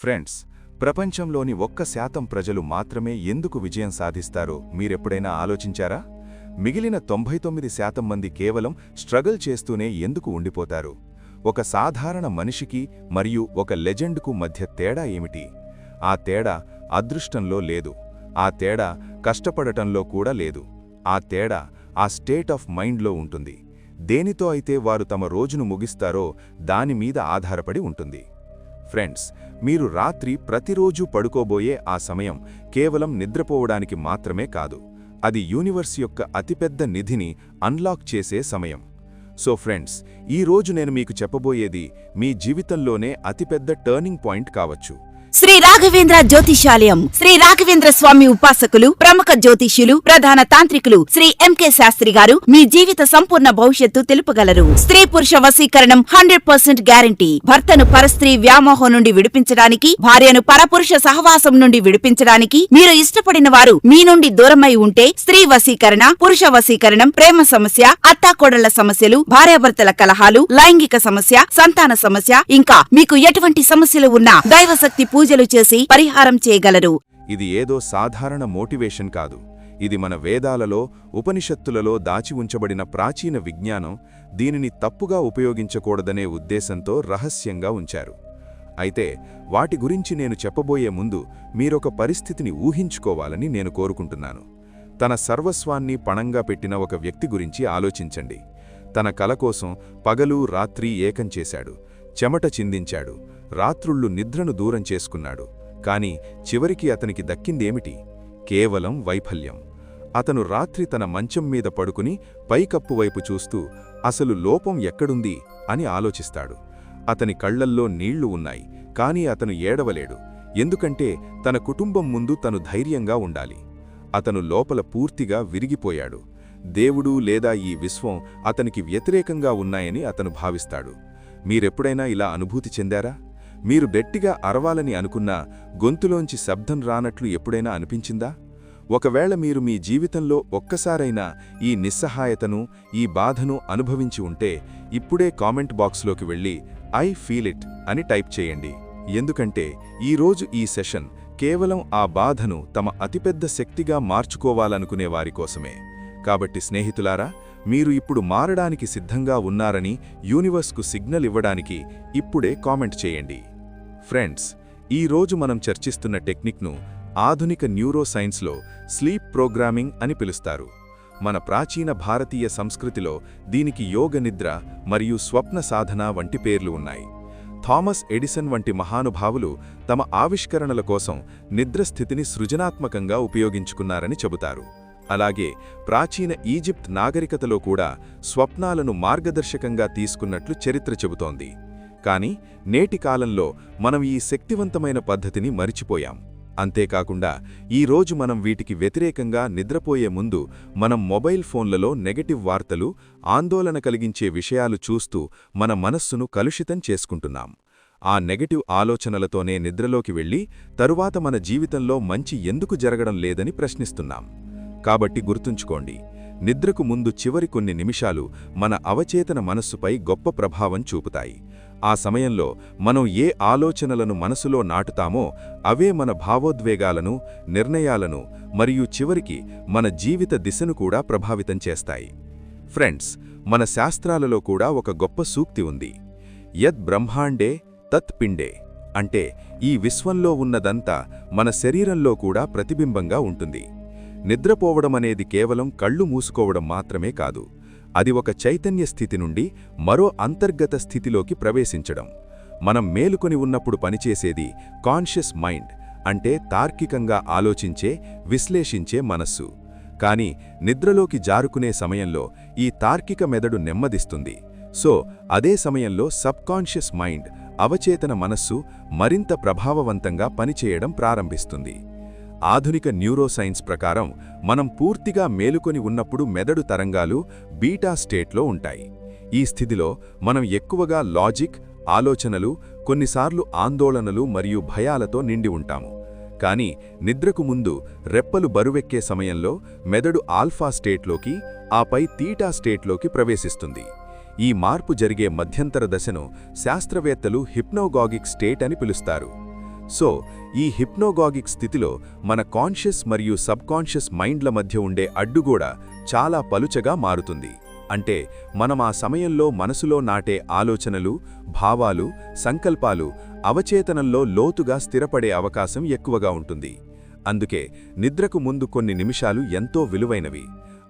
Friends ప్రపంచంలోని ఒక్క శాతం ప్రజలు మాత్రమే ఎందుకు విజయం సాధిస్తారో మీరెప్పుడైనా ఆలోచించారా? మిగిలిన తొంభై తొమ్మిది శాతం మంది కేవలం స్ట్రగల్ చేస్తూనే ఎందుకు ఉండిపోతారు? ఒక సాధారణ మనిషికి మరియు ఒక లెజెండ్కు మధ్య తేడా ఏమిటి? ఆ తేడా అదృష్టంలో లేదు. ఆ తేడా కష్టపడటంలో కూడా లేదు. ఆ తేడా ఆ స్టేట్ ఆఫ్ మైండ్లో ఉంటుంది. దేనితో అయితే వారు తమ రోజును ముగిస్తారో దానిమీద ఆధారపడి ఉంటుంది. ఫ్రెండ్స్ మీరు రాత్రి ప్రతిరోజూ పడుకోబోయే ఆ సమయం కేవలం నిద్రపోవడానికి మాత్రమే కాదు. అది యూనివర్స్ యొక్క అతిపెద్ద నిధిని అన్లాక్ చేసే సమయం. సో ఫ్రెండ్స్ ఈ రోజు నేను మీకు చెప్పబోయేది మీ జీవితంలోనే అతిపెద్ద టర్నింగ్ పాయింట్ కావచ్చు. శ్రీ రాఘవేంద్ర జ్యోతిషాలయం. శ్రీ రాఘవేంద్ర స్వామి ఉపాసకులు ప్రముఖ జ్యోతిష్యులు ప్రధాన తాంత్రికులు శ్రీ ఎంకే శాస్త్రి గారు మీ జీవిత సంపూర్ణ భవిష్యత్తు తెలుపగలరు. స్త్రీ పురుష వశీకరణం హండ్రెడ్ పర్సెంట్ గ్యారంటీ. భర్తను పరస్త్రీ వ్యామోహం నుండి విడిపించడానికి భార్యను పరపురుష సహవాసం నుండి విడిపించడానికి మీరు ఇష్టపడిన వారు మీ నుండి దూరమై ఉంటే స్త్రీ వశీకరణ పురుష వశీకరణం ప్రేమ సమస్య అత్తాకోడళ్ళ సమస్యలు భార్యాభర్తల కలహాలు లైంగిక సమస్య సంతాన సమస్య ఇంకా మీకు ఎటువంటి సమస్యలు ఉన్నా దైవశక్తి పూజలు చేసి పరిహారం చేయగలరు. ఇది ఏదో సాధారణ మోటివేషన్ కాదు. ఇది మన వేదాలలో ఉపనిషత్తులలో దాచి ఉంచబడిన ప్రాచీన విజ్ఞానం దీనిని తప్పుగా ఉపయోగించకూడదనే ఉద్దేశంతో రహస్యంగా ఉంచారు. అయితే వాటి గురించి నేను చెప్పబోయే ముందు మీరొక పరిస్థితిని ఊహించుకోవాలని నేను కోరుకుంటున్నాను. తన సర్వస్వాన్ని పణంగా పెట్టిన ఒక వ్యక్తి గురించి ఆలోచించండి. తన కల కోసం పగలు రాత్రి ఏకం చేశాడు. చెమట చిందించాడు. రాత్రుళ్ళు నిద్రను దూరం చేసుకున్నాడు. కాని చివరికి అతనికి దక్కిందేమిటి? కేవలం వైఫల్యం. అతను రాత్రి తన మంచం మీద పడుకుని పైకప్పు వైపు చూస్తూ అసలు లోపం ఎక్కడుంది? అని ఆలోచిస్తాడు. అతని కళ్ళల్లో నీళ్ళు ఉన్నాయి కాని అతను ఏడవలేడు. ఎందుకంటే తన కుటుంబం ముందు తను ధైర్యంగా ఉండాలి. అతను లోపల పూర్తిగా విరిగిపోయాడు. దేవుడు లేదా ఈ విశ్వం అతనికి వ్యతిరేకంగా ఉన్నాయని అతను భావిస్తాడు. మీరెప్పుడైనా ఇలా అనుభూతి చెందారా? మీరు గట్టిగా అరవాలని అనుకున్నా గొంతులోంచి శబ్దం రానట్లు ఎప్పుడైనా అనిపించిందా? ఒకవేళ మీరు మీ జీవితంలో ఒక్కసారైనా ఈ నిస్సహాయతను ఈ బాధను అనుభవించి ఉంటే ఇప్పుడే కామెంట్ బాక్స్లోకి వెళ్ళి ఐ ఫీల్ ఇట్ అని టైప్ చేయండి. ఎందుకంటే ఈరోజు ఈ సెషన్ కేవలం ఆ బాధను తమ అతిపెద్ద శక్తిగా మార్చుకోవాలనుకునే వారి కోసమే. కాబట్టి స్నేహితులారా మీరు ఇప్పుడు మారడానికి సిద్ధంగా ఉన్నారని యూనివర్స్కు సిగ్నల్ ఇవ్వడానికి ఇప్పుడే కామెంట్ చేయండి. ఫ్రెండ్స్ ఈ రోజు మనం చర్చిస్తున్న టెక్నిక్ను ఆధునిక న్యూరోసైన్స్లో స్లీప్ ప్రోగ్రామింగ్ అని పిలుస్తారు. మన ప్రాచీన భారతీయ సంస్కృతిలో దీనికి యోగ నిద్ర మరియు స్వప్న సాధన వంటి పేర్లు ఉన్నాయి. థామస్ ఎడిసన్ వంటి మహానుభావులు తమ ఆవిష్కరణల కోసం నిద్రస్థితిని సృజనాత్మకంగా ఉపయోగించుకున్నారని చెబుతారు. అలాగే ప్రాచీన ఈజిప్ట్ నాగరికతలో కూడా స్వప్నాలను మార్గదర్శకంగా తీసుకున్నట్లు చరిత్ర చెబుతోంది. కాని నేటి కాలంలో మనం ఈ శక్తివంతమైన పద్ధతిని మరిచిపోయాం. అంతేకాకుండా ఈ రోజు మనం వీటికి వ్యతిరేకంగా నిద్రపోయే ముందు మనం మొబైల్ ఫోన్లలో నెగటివ్ వార్తలు ఆందోళన కలిగించే విషయాలు చూస్తూ మన మనస్సును కలుషితం చేసుకుంటున్నాం. ఆ నెగటివ్ ఆలోచనలతోనే నిద్రలోకి వెళ్ళి తరువాత మన జీవితంలో మంచి ఎందుకు జరగడం లేదని ప్రశ్నిస్తున్నాం. కాబట్టి గుర్తుంచుకోండి నిద్రకు ముందు చివరి కొన్ని నిమిషాలు మన అవచేతన మనస్సుపై గొప్ప ప్రభావం చూపుతాయి. ఆ సమయంలో మనం ఏ ఆలోచనలను మనసులో నాటుతామో అవే మన భావోద్వేగాలను నిర్ణయాలను మరియు చివరికి మన జీవిత దిశను కూడా ప్రభావితం చేస్తాయి. ఫ్రెండ్స్ మన శాస్త్రాలలో కూడా ఒక గొప్ప సూక్తి ఉంది. యద్ బ్రహ్మాండే తత్ పిండే అంటే ఈ విశ్వంలో ఉన్నదంతా మన శరీరంలో కూడా ప్రతిబింబంగా ఉంటుంది. నిద్రపోవడం అనేది కేవలం కళ్ళు మూసుకోవడం మాత్రమే కాదు. అది ఒక చైతన్య స్థితి నుండి మరో అంతర్గత స్థితిలోకి ప్రవేశించడం. మనం మేలుకొని ఉన్నప్పుడు పనిచేసేది కాన్షియస్ మైండ్ అంటే తార్కికంగా ఆలోచించే విశ్లేషించే మనస్సు. కాని నిద్రలోకి జారుకునే సమయంలో ఈ తార్కిక మెదడు నెమ్మదిస్తుంది. సో అదే సమయంలో సబ్కాన్షియస్ మైండ్ అవచేతన మనస్సు మరింత ప్రభావవంతంగా పనిచేయడం ప్రారంభిస్తుంది. ఆధునిక న్యూరోసైన్స్ ప్రకారం మనం పూర్తిగా మేలుకొని ఉన్నప్పుడు మెదడు తరంగాలు బీటా స్టేట్లో ఉంటాయి. ఈ స్థితిలో మనం ఎక్కువగా లాజిక్ ఆలోచనలు కొన్నిసార్లు ఆందోళనలు మరియు భయాలతో నిండి ఉంటాము. కానీ నిద్రకు ముందు రెప్పలు బరువెక్కే సమయంలో మెదడు ఆల్ఫా స్టేట్లోకి ఆపై తీటా స్టేట్లోకి ప్రవేశిస్తుంది. ఈ మార్పు జరిగే మధ్యంతర దశను శాస్త్రవేత్తలు హిప్నోగాగిక్ స్టేట్ అని పిలుస్తారు. సో ఈ హిప్నోగాగిక్ స్థితిలో మన కాన్షియస్ మరియు సబ్కాన్షియస్ మైండ్ల మధ్య ఉండే అడ్డుగోడ చాలా పలుచగా మారుతుంది. అంటే మనం ఆ సమయంలో మనసులో నాటే ఆలోచనలు భావాలు సంకల్పాలు అవచేతనంలో లోతుగా స్థిరపడే అవకాశం ఎక్కువగా ఉంటుంది. అందుకే నిద్రకు ముందు కొన్ని నిమిషాలు ఎంతో విలువైనవి.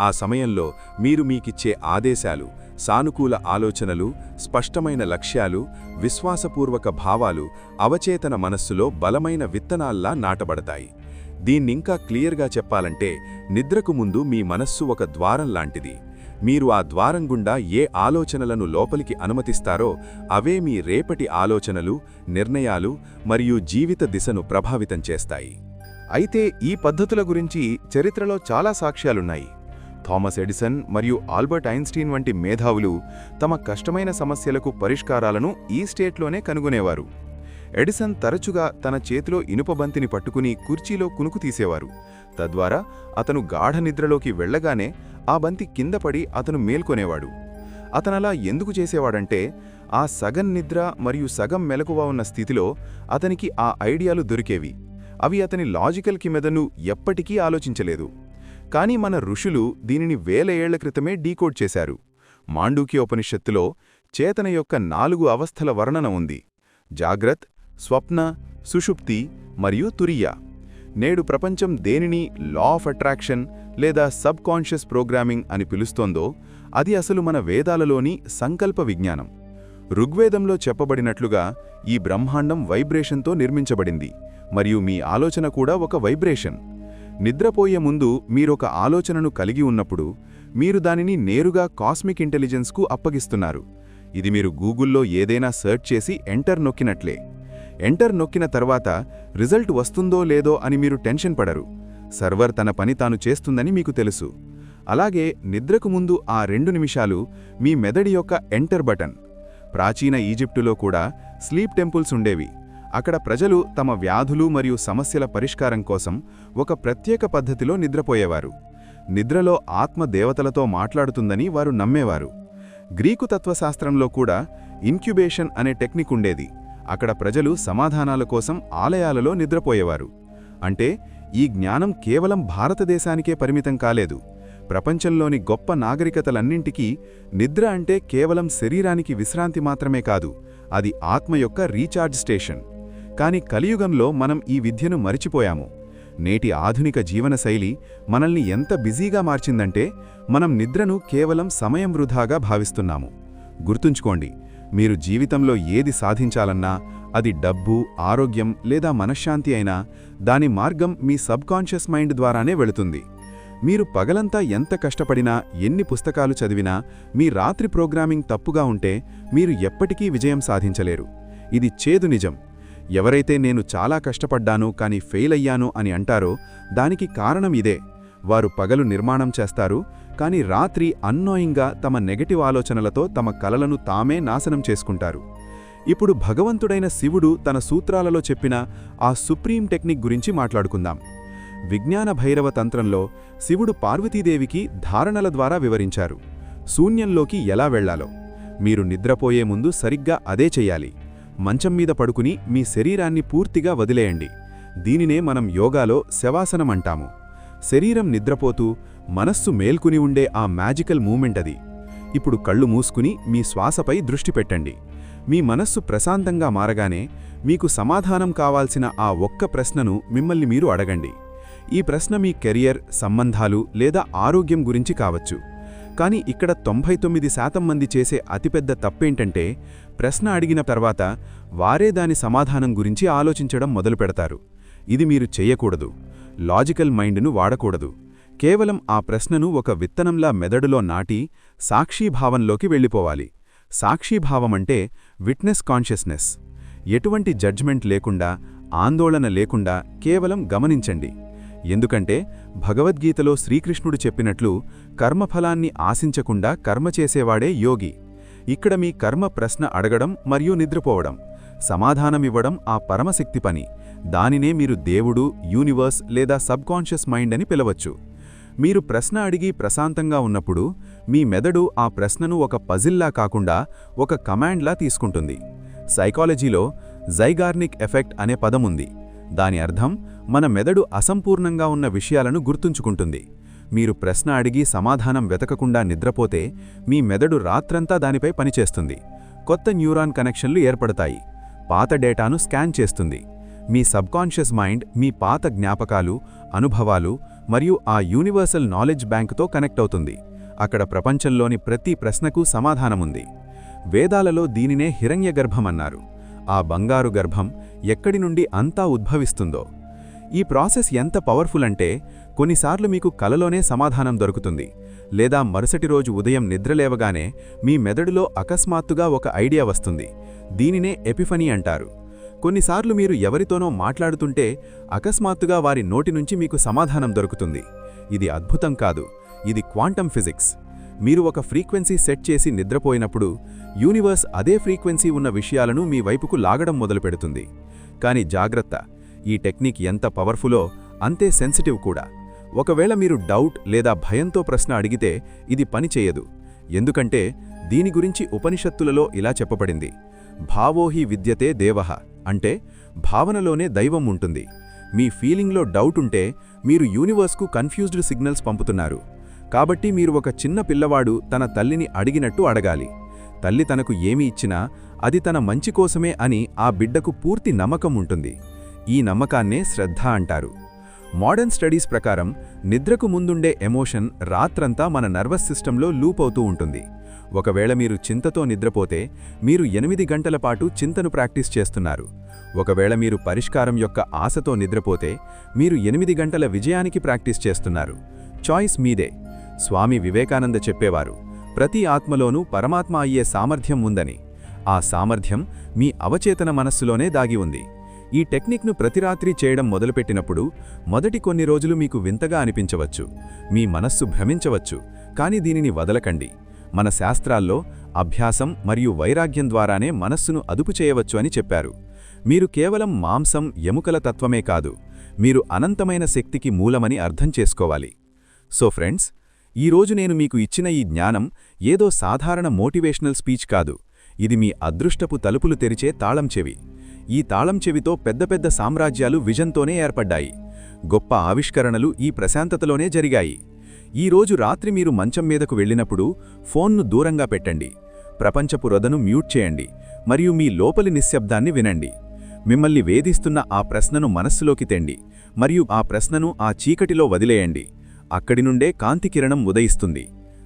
ఆ సమయంలో మీరు మీకిచ్చే ఆదేశాలు సానుకూల ఆలోచనలు స్పష్టమైన లక్ష్యాలు విశ్వాసపూర్వక భావాలు అవచేతన మనస్సులో బలమైన విత్తనాల్లా నాటబడతాయి. దీన్నింకా క్లియర్గా చెప్పాలంటే నిద్రకు ముందు మీ మనస్సు ఒక ద్వారం లాంటిది. మీరు ఆ ద్వారం గుండా ఏ ఆలోచనలను లోపలికి అనుమతిస్తారో అవే మీ రేపటి ఆలోచనలు నిర్ణయాలు మరియు జీవిత దిశను ప్రభావితం చేస్తాయి. అయితే ఈ పద్ధతుల గురించి చరిత్రలో చాలా సాక్ష్యాలున్నాయి. థామస్ ఎడిసన్ మరియు ఆల్బర్ట్ ఐన్స్టీన్ వంటి మేధావులు తమ కష్టమైన సమస్యలకు పరిష్కారాలను ఈ స్టేట్లోనే కనుగొనేవారు. ఎడిసన్ తరచుగా తన చేతిలో ఇనుప బంతిని పట్టుకుని కుర్చీలో కునుకు తీసేవారు. తద్వారా అతను గాఢ నిద్రలోకి వెళ్ళగానే ఆ బంతి కింద పడి అతను మేల్కొనేవాడు. అతనలా ఎందుకు చేసేవాడంటే ఆ సగం నిద్ర మరియు సగం మెలకువ ఉన్న స్థితిలో అతనికి ఆ ఐడియాలు దొరికేవి. అవి అతని లాజికల్ కిమెదను ఎప్పటికీ ఆలోచించలేదు. కానీ మన ఋషులు దీనిని వేల ఏళ్ళ క్రితమే డీకోడ్ చేశారు. మాండూక్యోపనిషత్తులో చేతన యొక్క నాలుగు అవస్థల వర్ణన ఉంది. జాగ్రత్ స్వప్న సుషుప్తి మరియు తురియ. నేడు ప్రపంచం దేనిని లా ఆఫ్ అట్రాక్షన్ లేదా సబ్ కాన్షియస్ ప్రోగ్రామింగ్ అని పిలుస్తోందో అది అసలు మన వేదాలలోని సంకల్ప విజ్ఞానం. ఋగ్వేదంలో చెప్పబడినట్లుగా ఈ బ్రహ్మాండం వైబ్రేషన్తో నిర్మించబడింది మరియు మీ ఆలోచన కూడా ఒక వైబ్రేషన్. నిద్రపోయే ముందు మీరొక ఆలోచనను కలిగి ఉన్నప్పుడు మీరు దానిని నేరుగా కాస్మిక్ ఇంటెలిజెన్స్కు అప్పగిస్తున్నారు. ఇది మీరు గూగుల్లో ఏదైనా సెర్చ్ చేసి ఎంటర్ నొక్కినట్లే. ఎంటర్ నొక్కిన తర్వాత రిజల్ట్ వస్తుందో లేదో అని మీరు టెన్షన్ పడరు. సర్వర్ తన పని తాను చేస్తుందని మీకు తెలుసు. అలాగే నిద్రకు ముందు ఆ రెండు నిమిషాలు మీ మెదడి యొక్క ఎంటర్ బటన్. ప్రాచీన ఈజిప్టులో కూడా స్లీప్ టెంపుల్స్ ఉండేవి. అక్కడ ప్రజలు తమ వ్యాధులు మరియు సమస్యల పరిష్కారం కోసం ఒక ప్రత్యేక పద్ధతిలో నిద్రపోయేవారు. నిద్రలో ఆత్మ దేవతలతో మాట్లాడుతుందని వారు నమ్మేవారు. గ్రీకు తత్వశాస్త్రంలో కూడా ఇన్క్యుబేషన్ అనే టెక్నిక్ ఉండేది. అక్కడ ప్రజలు సమాధానాల కోసం ఆలయాలలో నిద్రపోయేవారు. అంటే ఈ జ్ఞానం కేవలం భారతదేశానికే పరిమితం కాలేదు. ప్రపంచంలోని గొప్ప నాగరికతలన్నింటికీ నిద్ర అంటే కేవలం శరీరానికి విశ్రాంతి మాత్రమే కాదు అది ఆత్మ యొక్క రీఛార్జ్ స్టేషన్. కాని కలియుగంలో మనం ఈ విద్యను మరిచిపోయాము. నేటి ఆధునిక జీవనశైలి మనల్ని ఎంత బిజీగా మార్చిందంటే మనం నిద్రను కేవలం సమయం వృధాగా భావిస్తున్నాము. గుర్తుంచుకోండి మీరు జీవితంలో ఏది సాధించాలన్నా అది డబ్బు ఆరోగ్యం లేదా మనశ్శాంతి అయినా దాని మార్గం మీ సబ్కాన్షియస్ మైండ్ ద్వారానే వెళుతుంది. మీరు పగలంతా ఎంత కష్టపడినా ఎన్ని పుస్తకాలు చదివినా మీ రాత్రి ప్రోగ్రామింగ్ తప్పుగా ఉంటే మీరు ఎప్పటికీ విజయం సాధించలేరు. ఇది చేదు నిజం. ఎవరైతే నేను చాలా కష్టపడ్డాను కానీ ఫెయిల్ అయ్యాను అని అంటారో దానికి కారణం ఇదే. వారు పగలు నిర్మాణం చేస్తారు కానీ రాత్రి అన్నోయింగ్గా తమ నెగటివ్ ఆలోచనలతో తమ కలలను తామే నాశనం చేసుకుంటారు. ఇప్పుడు భగవంతుడైన శివుడు తన సూత్రాలలో చెప్పిన ఆ సుప్రీం టెక్నిక్ గురించి మాట్లాడుకుందాం. విజ్ఞాన భైరవ తంత్రంలో శివుడు పార్వతీదేవికి ధారణల ద్వారా వివరించారు. శూన్యంలోకి ఎలా వెళ్ళాలో. మీరు నిద్రపోయే ముందు సరిగ్గా అదే చెయ్యాలి మంచం మీద పడుకుని మీ శరీరాన్ని పూర్తిగా వదిలేయండి. దీనినే మనం యోగాలో శవాసనం అంటాము. శరీరం నిద్రపోతూ మనస్సు మేల్కుని ఉండే ఆ మ్యాజికల్ మూమెంట్ అది. ఇప్పుడు కళ్ళు మూసుకుని మీ శ్వాసపై దృష్టి పెట్టండి. మీ మనస్సు ప్రశాంతంగా మారగానే మీకు సమాధానం కావాల్సిన ఆ ఒక్క ప్రశ్నను మిమ్మల్ని మీరు అడగండి. ఈ ప్రశ్న మీ కెరియర్ సంబంధాలు లేదా ఆరోగ్యం గురించి కావచ్చు. కానీ ఇక్కడ తొంభై తొమ్మిది శాతం మంది చేసే అతిపెద్ద తప్పేంటంటే ప్రశ్న అడిగిన తర్వాత వారే దాని సమాధానం గురించి ఆలోచించడం మొదలుపెడతారు ఇది మీరు చెయ్యకూడదు. లాజికల్ మైండ్ను వాడకూడదు. కేవలం ఆ ప్రశ్నను ఒక విత్తనంలా మెదడులో నాటి సాక్షీభావంలోకి వెళ్ళిపోవాలి. సాక్షీభావమంటే విట్నెస్ కాన్షియస్నెస్. ఎటువంటి జడ్జ్మెంట్ లేకుండా ఆందోళన లేకుండా కేవలం గమనించండి. ఎందుకంటే భగవద్గీతలో శ్రీకృష్ణుడు చెప్పినట్లు కర్మఫలాన్ని ఆశించకుండా కర్మ చేసేవాడే యోగి. ఇక్కడ మీ కర్మ ప్రశ్న అడగడం మరియు నిద్రపోవడం సమాధానమివ్వడం ఆ పరమశక్తి పని. దానినే మీరు దేవుడు యూనివర్స్ లేదా సబ్కాన్షియస్ మైండ్ అని పిలవచ్చు. మీరు ప్రశ్న అడిగి ప్రశాంతంగా ఉన్నప్పుడు మీ మెదడు ఆ ప్రశ్నను ఒక పజిల్లా కాకుండా ఒక కమాండ్లా తీసుకుంటుంది. సైకాలజీలో జైగార్నిక్ ఎఫెక్ట్ అనే పదముంది దాని అర్థం మన మెదడు అసంపూర్ణంగా ఉన్న విషయాలను గుర్తుంచుకుంటుంది. మీరు ప్రశ్న అడిగి సమాధానం వెతకకుండా నిద్రపోతే మీ మెదడు రాత్రంతా దానిపై పనిచేస్తుంది. కొత్త న్యూరాన్ కనెక్షన్లు ఏర్పడతాయి. పాత డేటాను స్కాన్ చేస్తుంది. మీ సబ్కాన్షియస్ మైండ్ మీ పాత జ్ఞాపకాలు అనుభవాలు మరియు ఆ యూనివర్సల్ నాలెడ్జ్ బ్యాంకుతో కనెక్ట్ అవుతుంది. అక్కడ ప్రపంచంలోని ప్రతి ప్రశ్నకు సమాధానముంది వేదాలలో దీనినే హిరణ్యగర్భమన్నారు ఆ బంగారు గర్భం ఎక్కడి నుండి అంతా ఉద్భవిస్తుందో. ఈ ప్రాసెస్ ఎంత పవర్ఫుల్ అంటే కొన్నిసార్లు మీకు కలలోనే సమాధానం దొరుకుతుంది. లేదా మరుసటి రోజు ఉదయం నిద్రలేవగానే మీ మెదడులో అకస్మాత్తుగా ఒక ఐడియా వస్తుంది. దీనినే ఎపిఫనీ అంటారు. కొన్నిసార్లు మీరు ఎవరితోనో మాట్లాడుతుంటే అకస్మాత్తుగా వారి నోటి నుంచి మీకు సమాధానం దొరుకుతుంది. ఇది అద్భుతం కాదు. ఇది క్వాంటమ్ ఫిజిక్స్. మీరు ఒక ఫ్రీక్వెన్సీ సెట్ చేసి నిద్రపోయినప్పుడు యూనివర్స్ అదే ఫ్రీక్వెన్సీ ఉన్న విషయాలను మీ వైపుకు లాగడం మొదలుపెడుతుంది. కానీ జాగ్రత్త. ఈ టెక్నిక్ ఎంత పవర్ఫులో అంతే సెన్సిటివ్ కూడా. ఒకవేళ మీరు డౌట్ లేదా భయంతో ప్రశ్న అడిగితే ఇది పనిచేయదు ఎందుకంటే దీని గురించి ఉపనిషత్తులలో ఇలా చెప్పబడింది. భావోహి విద్యతే దేవః అంటే భావనలోనే దైవం ఉంటుంది. మీ ఫీలింగ్లో డౌట్ ఉంటే మీరు యూనివర్స్కు కన్ఫ్యూజ్డ్ సిగ్నల్స్ పంపుతున్నారు. కాబట్టి మీరు ఒక చిన్న పిల్లవాడు తన తల్లిని అడిగినట్టు అడగాలి. తల్లి తనకు ఏమి ఇచ్చినా అది తన మంచి కోసమే అని ఆ బిడ్డకు పూర్తి నమ్మకం ఉంటుంది. ఈ నమ్మకాన్నే శ్రద్ధ అంటారు. మోడర్న్ స్టడీస్ ప్రకారం నిద్రకు ముందుండే ఎమోషన్ రాత్రంతా మన నర్వస్ సిస్టంలో లూప్ అవుతూ ఉంటుంది. ఒకవేళ మీరు చింతతో నిద్రపోతే మీరు ఎనిమిది గంటల పాటు చింతను ప్రాక్టీస్ చేస్తున్నారు. ఒకవేళ మీరు పరిష్కారం యొక్క ఆశతో నిద్రపోతే మీరు ఎనిమిది గంటల విజయానికి ప్రాక్టీస్ చేస్తున్నారు. చాయిస్ మీదే. స్వామి వివేకానంద చెప్పేవారు ప్రతి ఆత్మలోనూ పరమాత్మ అయ్యే సామర్థ్యం ఉందని. ఆ సామర్థ్యం మీ అవచేతన మనస్సులోనే దాగి ఉంది. ఈ టెక్నిక్ను ప్రతిరాత్రి చేయడం మొదలుపెట్టినప్పుడు మొదటి కొన్ని రోజులు మీకు వింతగా అనిపించవచ్చు మీ మనస్సు భ్రమించవచ్చు కానీ దీనిని వదలకండి. మన శాస్త్రాల్లో అభ్యాసం మరియు వైరాగ్యం ద్వారానే మనస్సును అదుపు చేయవచ్చు అని చెప్పారు. మీరు కేవలం మాంసం ఎముకల తత్వమే కాదు మీరు అనంతమైన శక్తికి మూలమని అర్థం చేసుకోవాలి. సో ఫ్రెండ్స్ ఈరోజు నేను మీకు ఇచ్చిన ఈ జ్ఞానం ఏదో సాధారణ మోటివేషనల్ స్పీచ్ కాదు. ఇది మీ అదృష్టపు తలుపులు తెరిచే తాళం చెవి. ఈ తాళం చెవితో పెద్ద పెద్ద సామ్రాజ్యాలు విజన్తోనే ఏర్పడ్డాయి. గొప్ప ఆవిష్కరణలు ఈ ప్రశాంతతలోనే జరిగాయి. ఈ రోజు రాత్రి మీరు మంచం మీదకు వెళ్ళినప్పుడు ఫోన్ను దూరంగా పెట్టండి. ప్రపంచపు రొదను మ్యూట్ చేయండి మరియు మీ లోపలి నిశ్శబ్దాన్ని వినండి. మిమ్మల్ని వేధిస్తున్న ఆ ప్రశ్నను మనస్సులోకి తెండి మరియు ఆ ప్రశ్నను ఆ చీకటిలో వదిలేయండి. అక్కడి నుండే కాంతికిరణం ఉదయిస్తుంది.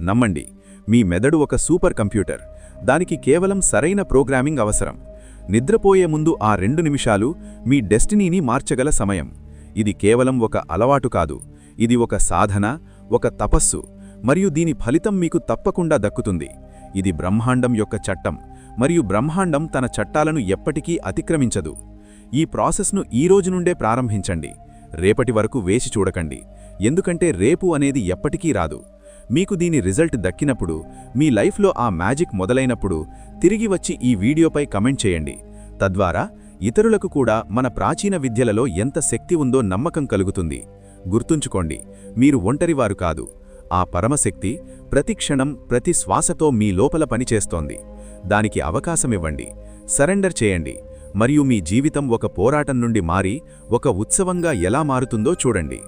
నమ్మండి మీ మెదడు ఒక సూపర్ కంప్యూటర్. దానికి కేవలం సరైన ప్రోగ్రామింగ్ అవసరం. నిద్రపోయే ముందు ఆ రెండు నిమిషాలు మీ డెస్టినీని మార్చగల సమయం. ఇది కేవలం ఒక అలవాటు కాదు. ఇది ఒక సాధన ఒక తపస్సు మరియు దీని ఫలితం మీకు తప్పకుండా దక్కుతుంది. ఇది బ్రహ్మాండం యొక్క చట్టం మరియు బ్రహ్మాండం తన చట్టాలను ఎప్పటికీ అతిక్రమించదు. ఈ ప్రాసెస్ను ఈ రోజు నుండే ప్రారంభించండి. రేపటి వరకు వేచి చూడకండి. ఎందుకంటే రేపు అనేది ఎప్పటికీ రాదు. మీకు దీని రిజల్ట్ దక్కినప్పుడు మీ లైఫ్లో ఆ మ్యాజిక్ మొదలైనప్పుడు తిరిగి వచ్చి ఈ వీడియోపై కమెంట్ చేయండి. తద్వారా ఇతరులకు కూడా మన ప్రాచీన విద్యలలో ఎంత శక్తి ఉందో నమ్మకం కలుగుతుంది. గుర్తుంచుకోండి మీరు ఒంటరివారు కాదు. ఆ పరమశక్తి ప్రతి క్షణం ప్రతి శ్వాసతో మీ లోపల పనిచేస్తోంది. దానికి అవకాశమివ్వండి సరెండర్ చేయండి మరియు మీ జీవితం ఒక పోరాటం నుండి మారి ఒక ఉత్సవంగా ఎలా మారుతుందో చూడండి.